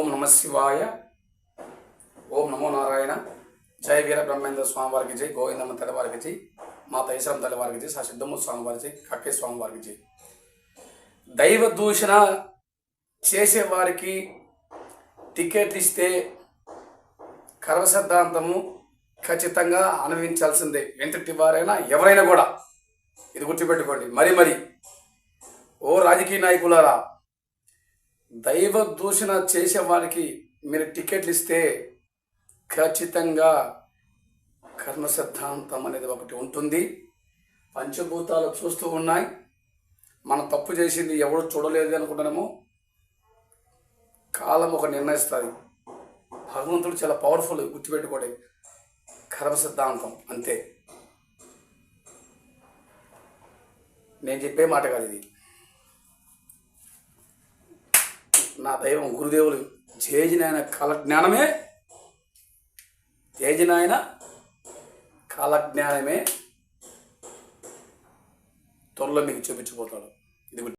ఓం నమ శివాయ. ఓం నమో నారాయణ. జై వీర బ్రహ్మేంద్ర స్వామి వారికి జై గోవిందమ్మ తల్లి వారికి జై మా తైశ్వరం తల్లి వారికి జై సా సిద్ధమ్మ స్వామి వారికి జై కక్కే స్వామి వారికి జై. దైవ దూషణ చేసేవారికి టికెట్ ఇస్తే కర్మ సిద్ధాంతము ఖచ్చితంగా అనుభవించాల్సిందే. ఎంతటి వారైనా ఎవరైనా కూడా ఇది గుర్తుపెట్టుకోండి. మరి మరి ఓ రాజకీయ నాయకులారా దైవ దూషణ చేసే వారికి మీరు టికెట్లు ఇస్తే ఖచ్చితంగా కర్మ సిద్ధాంతం అనేది ఒకటి ఉంటుంది. పంచభూతాలు చూస్తూ ఉన్నాయి. మనం తప్పు చేసింది ఎవరు చూడలేదు అనుకుంటున్నాము కాలం ఒక నిర్ణయిస్తుంది. భగవంతుడు చాలా పవర్ఫుల్ గుర్తుపెట్టుకోండి. కర్మ సిద్ధాంతం అంతే. నేను చెప్పే మాట కాదు ఇది. నా దైవం గురుదేవులు చేజినాయన కాల జ్ఞానమే చేజినాయన కాల జ్ఞానమే త్వరలో మీకు చూపించిపోతాడు ఇది